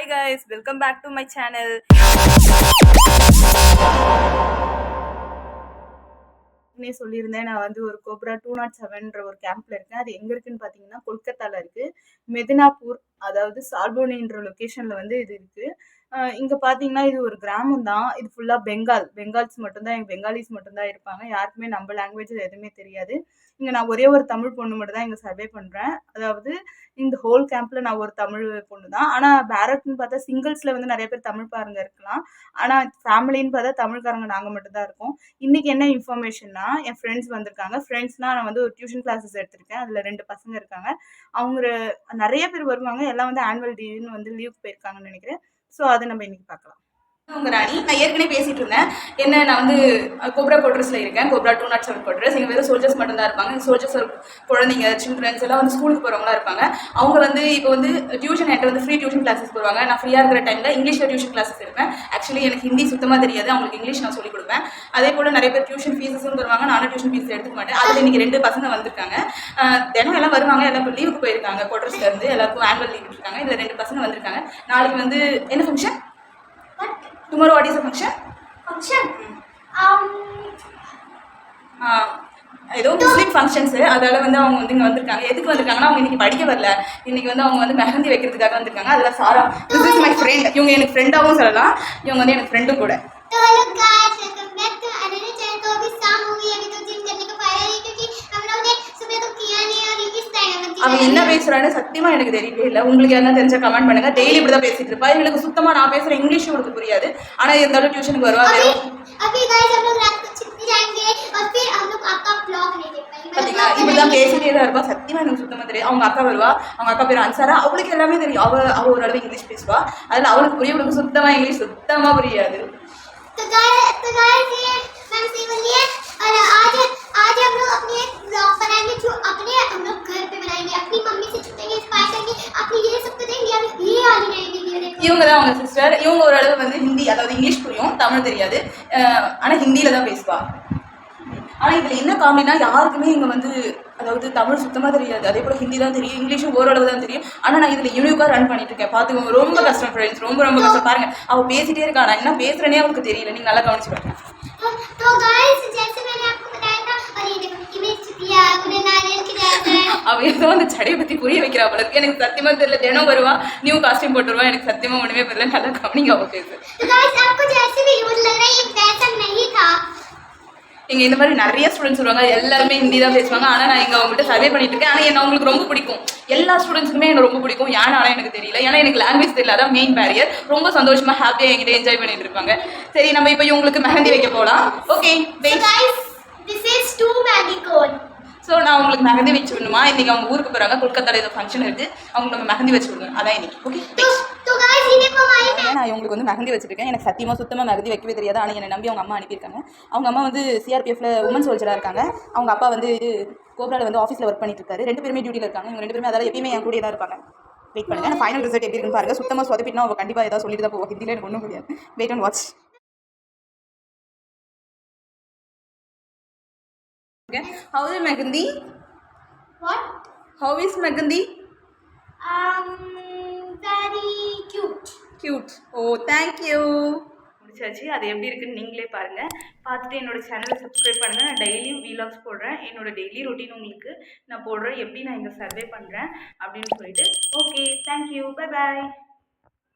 Hi guys welcome back to my channel ஏற்கனவே சொல்லியிருந்தேன் நான் வந்து ஒரு கோப்ரா டூ நாட் செவன்ற ஒரு கேம்ப்ல இருக்கேன். அது எங்க இருக்குன்னு பார்த்தீங்கன்னா கொல்கத்தால இருக்கு. மெதினாபூர் அதாவது சால்போனின்ற லொக்கேஷன்ல வந்து இது இருக்கு. இங்கே பார்த்தீங்கன்னா இது ஒரு கிராமம் தான். இது ஃபுல்லாக பெங்கால். பெங்கால்ஸ் மட்டும்தான் எங்கள் பெங்காலிஸ் மட்டும்தான் இருப்பாங்க. யாருக்குமே நம்ம லாங்குவேஜ் எதுவுமே தெரியாது. இங்கே நான் ஒரே ஒரு தமிழ் பொண்ணு மட்டும் தான் இங்கே சர்வே பண்ணுறேன் அதாவது இந்த ஹோல் கேம்ப்பில் நான் ஒரு தமிழ் பொண்ணு தான். ஆனால் பேரட்னு பார்த்தா சிங்கிள்ஸில் வந்து நிறைய பேர் தமிழ் பாருங்க இருக்கலாம். ஆனால் ஃபேமிலின்னு பார்த்தா தமிழ்காரங்க நாங்கள் மட்டும்தான் இருக்கோம். இன்றைக்கி என்ன இன்ஃபர்மேஷன்னா என் ஃப்ரெண்ட்ஸ் வந்திருக்காங்க. ஃப்ரெண்ட்ஸ்னால் நான் வந்து ஒரு டியூஷன் கிளாஸஸ் எடுத்திருக்கேன். அதில் ரெண்டு பசங்க இருக்காங்க. அவங்க நிறைய பேர் வருவாங்க. எல்லாம் வந்து ஆனுவல் டேன்னு வந்து லீவ் போயிருக்காங்கன்னு நினைக்கிறேன். ஸோ அதை நம்ம இன்னைக்கு பார்க்கலாம் உங்க ராணி நான் ஏற்கனவே பேசிட்டு இருந்தேன். என்ன நான் வந்து கோப்ரா கோட்ரஸ்ல இருக்கேன். Cobra two naught seven quarters எங்கள் வெறும் சோல்ஜர்ஸ் மட்டும் தான் இருப்பாங்க சோல்ஜர்ஸ் குழந்தைங்க சில்ட்ரன்ஸ் எல்லாம் வந்து ஸ்கூலுக்கு போறவங்களா இருப்பாங்க. அவங்க வந்து இப்போ வந்து டியூஷன் என்கிட்ட வந்து ஃப்ரீ டியூஷன் கிளாஸஸ் போடுவாங்க. நான் ஃப்ரீயாக இருக்கிற டைமில் இங்கிலீஷ்ல டியூஷன் கிளாஸஸ் இருப்பேன் ஆக்சுவலி எனக்கு ஹிந்தி சுத்தமாக தெரியாது. அவங்களுக்கு இங்கிலீஷ் நான் சொல்லிக் கொடுப்பேன். அதே போல் நிறைய பேர் டியூஷன் ஃபீஸஸும் தருவாங்க. நானும் டியூஷன் ஃபீஸ் எடுத்துக்க மாட்டேன். அதில் இன்னைக்கு ரெண்டு பசங்க வந்திருக்காங்க. தினம் எல்லாம் வருவாங்க. எல்லாம் லீவுக்கு போயிருக்காங்க. கோட்ரஸ்ல இருந்து எல்லாருக்கும் ஆனுவல் லீவ் இருக்காங்க இதில் ரெண்டு பசங்க வந்திருக்காங்க. நாளைக்கு வந்து என்ன function what is a function Function. Um, ஏதோ முஸ்லீம் ஃபங்க்ஷன்ஸ் அதால வந்து அவங்க வந்து இங்கே வந்திருக்காங்க. எதுக்கு வந்திருக்காங்கன்னா அவங்க இன்னைக்கு படிக்க வரல. இன்னைக்கு வந்து அவங்க வந்து மெஹந்தி வைக்கிறதுக்காக வந்திருக்காங்க. அதில் Sara. This is my friend இவங்க எனக்கு ஃப்ரெண்டாகவும் சொல்லலாம். இவங்க வந்து எனக்கு ஃப்ரெண்டும் கூட. அவன் என்ன பேசுறான்னு சத்தியமா எனக்கு தெரியவே இல்லை உங்களுக்கு யாருன்னா தெரிஞ்சா கமெண்ட் பண்ணுங்க டெய்லி இப்படி தான் பேசிட்டு இருப்பா இவளுக்கு சுத்தமா நான் பேசுற இங்கிலீஷ் இவளுக்கு புரியாது ஆனா இருந்தாலும் டியூஷனுக்கு வருவா अभी வெறும் अभी गाइस हम लोग रात को छुट्टी जाएंगे और फिर हम लोग आपका ब्लॉग नहीं देख पाएंगे பாத்தீங்களா இப்படிதான் பேசிட்டே தான் இருப்பா சத்தியமா எனக்கு சுத்தமா தெரியும் அவங்க அக்கா வருவா அவங்க அக்கா பேர் அன்சாரா அவளுக்கு எல்லாமே தெரியும் அவ அவ ஓரளவு இங்கிலீஷ் பேசுவா அதுல அவளுக்கு புரியும் இவளுக்கு சுத்தமா இங்கிலீஷ் சுத்தமா புரியாது तो गाइस तो गाइस ये मैम से बोलिए और आज आज हम लोग இவங்க தான் அவங்க சிஸ்டர் இவங்க ஓரளவு வந்து ஹிந்தி அதாவது இங்கிலீஷ் புரியும் தமிழ் தெரியாது. ஆனால் ஹிந்தியில் தான் பேசுவா. ஆனால் இதில் என்ன காமெடினா யாருக்குமே இங்கே வந்து அதாவது தமிழ் சுத்தமாக தெரியாது. அதே போல் ஹிந்தி தான் தெரியும் இங்கிலீஷும் ஓரளவு தான் தெரியும். ஆனால் நான் இதில் யூனிக்காக ரன் பண்ணிட்டு இருக்கேன். பார்த்துக்கோங்க ரொம்ப கஷ்டம் ஃப்ரெண்ட்ஸ் ரொம்ப ரொம்ப கஷ்டம். பாருங்க அவள் பேசிட்டே இருக்கா. நான் என்ன பேசுகிறேனே அவளுக்கு தெரியல. நீங்கள் நல்லா கவனிச்சு பாருங்க அவள் ஏதோ அந்த சடையை பற்றி புரிய வைக்கிறா போல இருக்கு. எனக்கு சத்தியமாக தெரியல. தினம் வருவா நியூ காஸ்டியூம் போட்டுருவா. எனக்கு சத்தியமாக ஒன்றுமே தெரியல நல்லா கவனிங்க அவள் பேசு இங்கே இந்த மாதிரி நிறைய ஸ்டூடெண்ட்ஸ் சொல்லுவாங்க எல்லாருமே ஹிந்தி தான் பேசுவாங்க. ஆனால் நான் இங்கே அவங்கள்ட்ட சர்வே பண்ணிட்டு இருக்கேன். ஆனால் என்ன அவங்களுக்கு ரொம்ப பிடிக்கும். எல்லா ஸ்டூடெண்ட்ஸுக்குமே எனக்கு ரொம்ப பிடிக்கும். ஏன்னா எனக்கு தெரியல. ஏன்னா எனக்கு லாங்குவேஜ் தெரியல அதான் மெயின் பேரியர் ரொம்ப சந்தோஷமா ஹாப்பியாக எங்கிட்ட என்ஜாய் பண்ணிட்டு இருப்பாங்க. சரி நம்ம இப்போ இவங்களுக்கு மெஹந்தி வைக்க போகலாம் ஓகே திஸ் இஸ் டூ மேண்டிகோ ஸோ நான் அவங்களுக்கு மெகந்தி வச்சு விடணுமா இன்றைக்கி அவங்க ஊருக்கு போகிறாங்க கொல்கத்தாவில் ஏதோ ஃபங்க்ஷன் இருக்குது அவங்களுக்கு நம்ம மெஹந்தி வச்சு விடணும் அதான் இன்றைக்கி ஓகே நான் இவங்களுக்கு வந்து மெஹந்தி வச்சிருக்கேன். எனக்கு சத்தியமாக சுத்தமாக மெஹந்தி வைக்கவே தெரியாது. ஆனால் என்னை நம்பி அவங்க அம்மா அனுப்பியிருக்காங்க. அவங்க அம்மா வந்து சிஆர்பிஎஃப்ல உமன் சோல்ஜராக இருக்காங்க. அவங்க அப்பா வந்து கோப்ராவில் வந்து ஆஃபீஸில் ஒர்க் பண்ணிட்டு இருக்காரு. ரெண்டு பேருமே டியூட்டியில் இருக்காங்க. இவங்க ரெண்டு பேருமே அதாவது எப்பயுமே என் கூட தான் இருப்பாங்க. வெயிட் பண்ணுங்கள் ஃபைனல் ரிசல்ட் எப்படி இருக்குன்னு பாருங்கள் சுத்தமாக சொதப்பிட்டுனா அவங்க கண்டிப்பாக ஏதாவது சொல்லிட்டு தான் போவோம் ஹிந்தியில் எனக்கு ஒன்றும் முடியாது wait and watch How is Magandi? What? How is Magandi? Um, very cute. Cute. Oh, thank you. முடிச்சாச்சு அது எப்படி இருக்குன்னு நீங்களே பாருங்கள் பார்த்துட்டு என்னோடய சேனலை சப்ஸ்கிரைப் பண்ணுங்கள் நான் டெய்லியும் வீலாக்ஸ் போடுறேன் என்னோடய டெய்லி ரொட்டீன் உங்களுக்கு நான் போடுறேன் எப்படி நான் இங்கே சர்வே பண்ணுறேன் அப்படின்னு சொல்லிட்டு ஓகே தேங்க்யூ பை பாய்